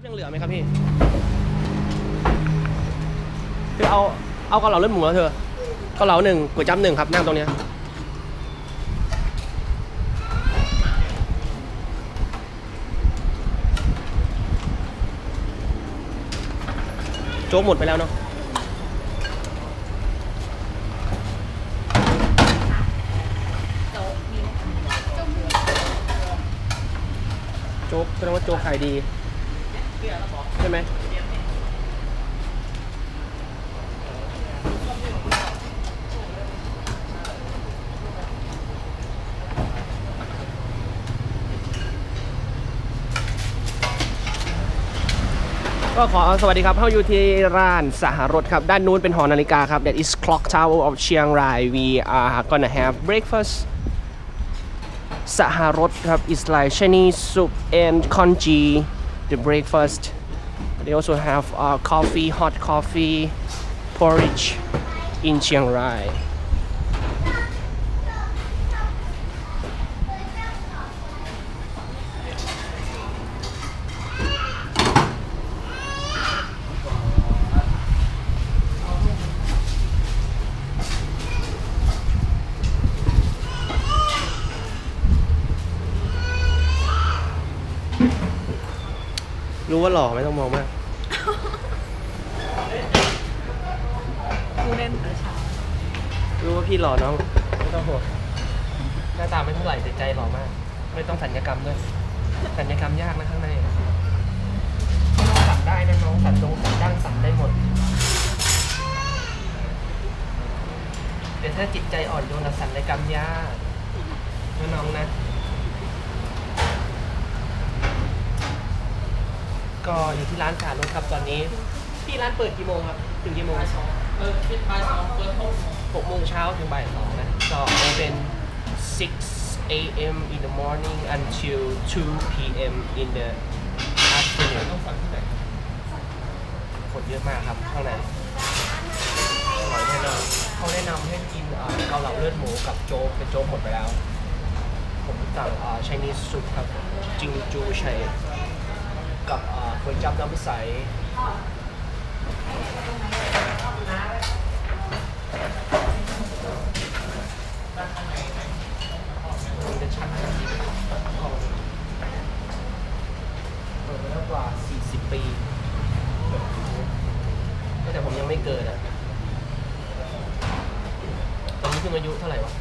บยังเหลือไหมครับพี่คือเอาเอาเกาเหลาเลือดหมูแล้วเธอเกาเหลาหนึ่งก๋วยจั๊บหนึ่งครับนั่งตรงเนี้ยโจ๊กหมดไปแล้วเนาะโจ๊กแสดงว่าโจ๊กขายดี ช่ไหมก็ขอสวัสดีครับเข้าอยู่ที่ร้านสหรสครับ ด้านนู้นเป็นหอนาฬิกาครับ that is clock tower of Chiang Rai we are gonna have breakfast สหรสครับ is like Chinese soup and congee the breakfast They also have uh, coffee, hot coffee, porridge in Chiang Rai. Lúa พี่หล่อน้อง ไม่ต้องห่วงหน้าตาไม่เท่าไหร่แต่ใจหล่อมาก ไม่ต้องสัญญกรรมด้วย สัญญกรรมยากนะข้างในสันได้นะน้องสันตรงสันดั้งสันได้หมดแต่ถ้าจิตใจอ่อนโยนนะสัญญกรรมยากนะน้องนะ ก็อยู่ที่ร้านสารรถครับตอนนี้ พี่ร้านเปิดกี่โมงครับ ถึงกี่โมง เปิดปิดบ่ายสองเปิดหกโมง6โมงเช้าถึงบ่ายสองนะก็ open 6 a.m. in the morning until 2 p.m. in the afternoon คนเยอะมากครับข้างในอร่อยแน่นอนเขาแนะนำให้กินเอ่อเกาเหลาเลือดหมูกับโจ๊กเป็นโจ๊กหมดไปแล้ว ผมสั่งเอ่อ Chinese soup ครับจิงจูไชัยกับเอ่อก๋วยจั๊บน้ำใสมันจะชัดทันที เปิดมาแล้วกว่า 40 ปีแต่ผมยังไม่เกิดอะ ตอนนี้เพิ่งอายุเท่าไหร่วะ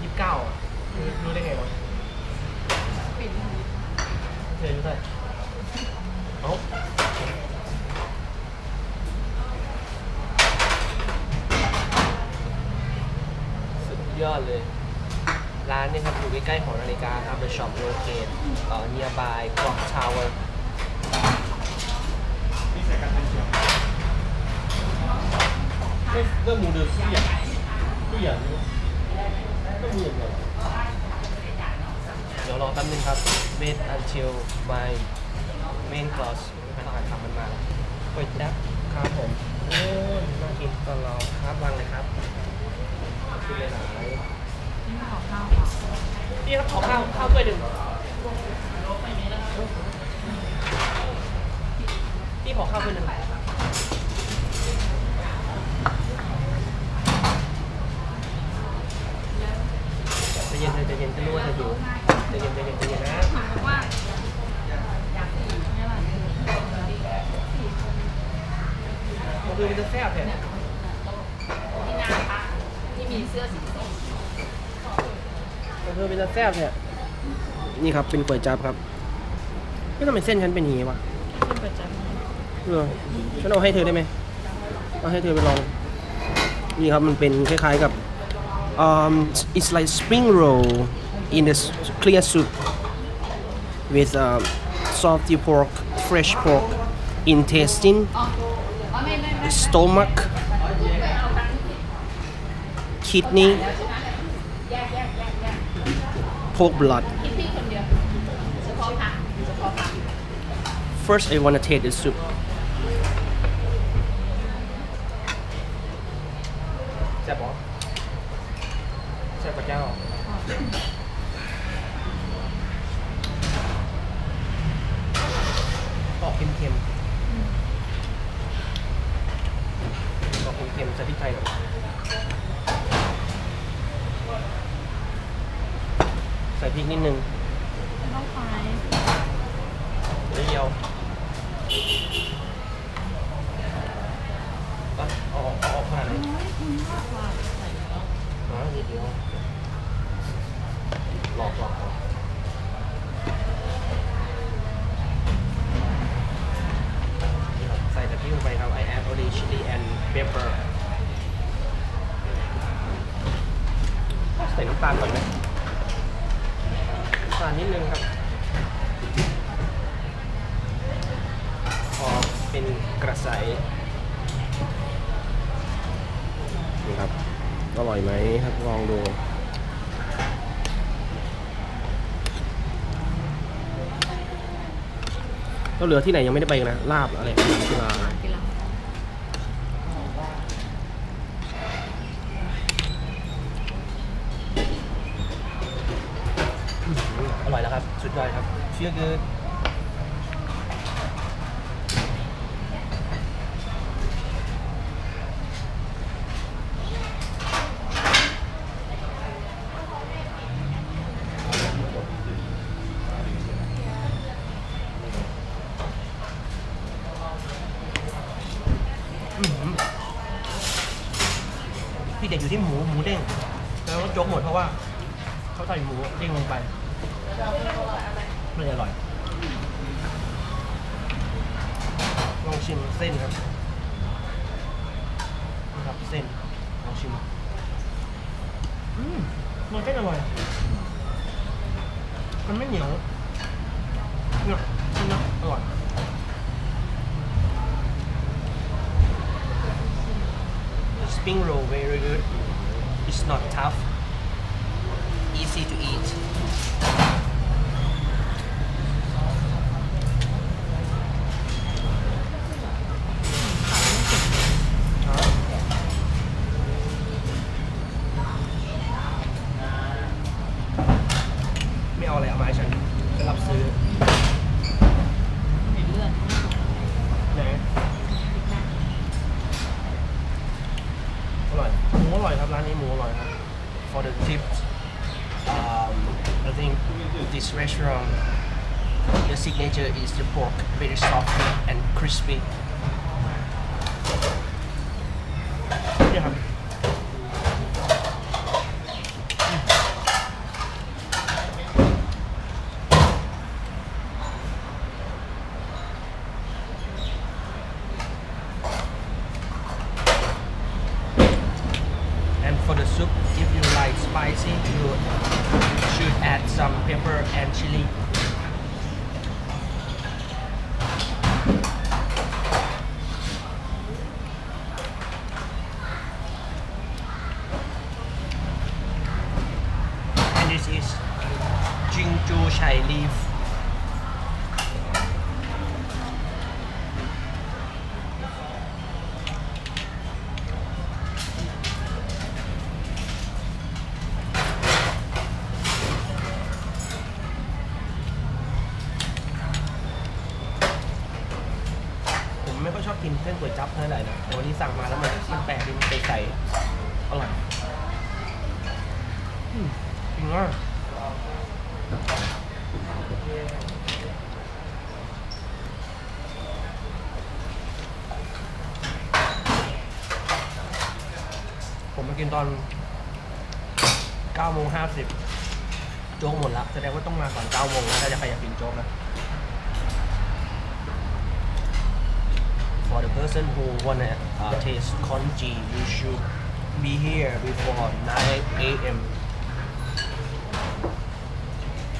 ยี่สิบเก้าอะรู้รู้ได้ไงวะ ปิด เธออายุเท่าไหร่เอ้าสุดยอดเลย ร้านเนี่ยครับอยู่ กล้ๆหอาฬิกาครับ The Shop Locate เอ่อ nearby Clock Tower ที่ใส่กันเป็นเชียวไม่เริ่มมูเดือดเสียเสียก็มีอย่างเดียวเดี๋ยวรอแป๊บนึงครับ wait until my main course พนักงานทำมันมาแล้วก๋วยจั๊บครับผมโอ้น่ากินตลอดครับวางเลยครับขอบคุณเลยนะนี่ขอข้าวค่ะ พี่ครับขอข้าวข้าวด้วยหนึ่งพี่ขอข้าวถ้วยหนึ่งใจเย็นใจเย็นจะรู้ว่าจะอยู่ใจเย็นใจเย็นใจเย็นนะ บอกว่าอยากสี่ไม่ไหว มันคือมันจะแซ่บแท้ ที่หน้าพักที่มีเสื้อสีส้ม มันคือมันจะแซ่บแท้นี่ครับเป็นก๋วยจั๊บครับไม่ทำไมเส้นฉันเป็นอย่างนี้วะขึ้นประจเออฉันเอาให้เธอได้ไหมเอาให้เธอไปลองนี่ครับมันเป็นคล้ายๆกับ um it's like spring roll in the s- clear soup with uh, salty pork fresh pork intestine ำอ๋ออ๋อไม่ไม่ไม่ stomach kidney blood. First, I want to taste the soup. ต้องไปเดียวอะเอาออกเอาออกขนาดไหนไม่คุณมากกว่าใส่แล้วอ๋อนิดเดียวหลอกหลอกหลอกใส่แต่พริกลงไปครับ I add only chili and pepper ใส่น้ำตาลก่อนไหม น้ำตาลนิดนึงครับ พอเป็นกระใสนี่ครับอร่อยไหมครับลองดูก็เหลือที่ไหนยังไม่ได้ไปนะลาบอะไรที่ลา กินแล้ว อ ร่อยแล้วครับ สุดยอดครับเชื่อคือพี่เด็ดอยู่ที่หมูหมูเด้งแล้วก็จกหมดเพราะว่าเขาใส่หมูเด้งลงไป ไมันอร่อย ลองชิมเส้นครับนี่ครับเส้น ลองชิมอืมมันเส้นอร่อย มันไม่เหนียวเนี่ยนี่นะอร่อย Spring roll very good it's not tough easy to eat this restaurant the signature is the pork very soft and crispy this is Jingju Chai leaf. ผ เส้นก๋วยจั๊บเท่าไหร่นะแต่วันนี้สั่งมาแล้วมันมันแปลกดีมันใสๆอร่อยผมมากินตอน9โมง50 โจ๊กหมดละแสดงว่าต้องมาก่อน9โมงนะถ้าจะใครอยากกินโจ๊กนะ for the person who wanna uh, taste congee, you should be here before 9 a.m.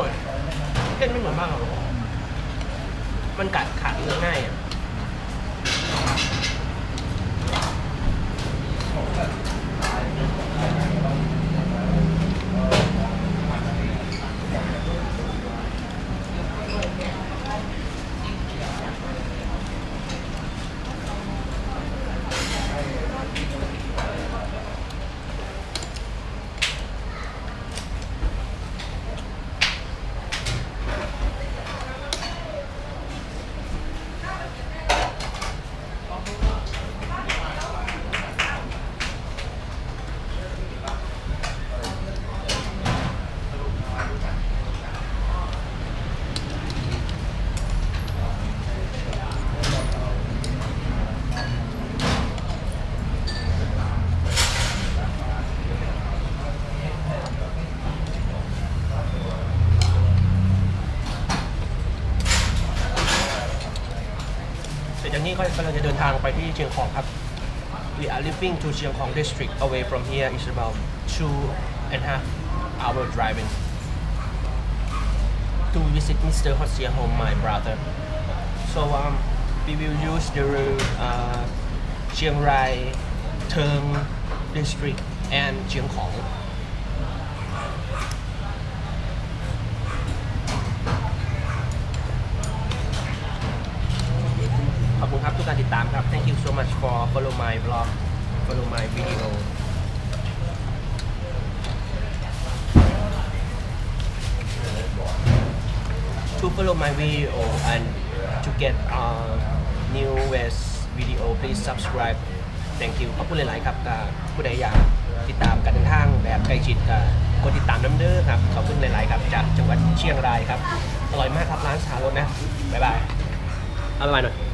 ร่อยเส้นไม่เหมือนบ้านเราหรอมันกัดขาดเนื้อง่ายอะ กนี้ก็กำลังจะเดินทางไปที่เชียงของครับ We are living to เชียงของ district away from here is about two and a half hour driving to visit Mr. Hossia home my brother so um we will use the uh, Chiang Rai Theng district and เชี ครับ thank you so much for follow my vlog follow my video to follow my video and to get uh, newest video please subscribe thank you ขอบคุณหลาย ๆ ครับกับผู้ใดอยากติดตามการเดินทางแบบใกล้ชิดกับกดติดตามน้ำเด้อครับ ขอบคุณหลาย ๆ ครับ จากจังหวัดเชียงรายครับ อร่อยมากครับร้านสารรนะ บ๊ายบาย อร่อยหน่อย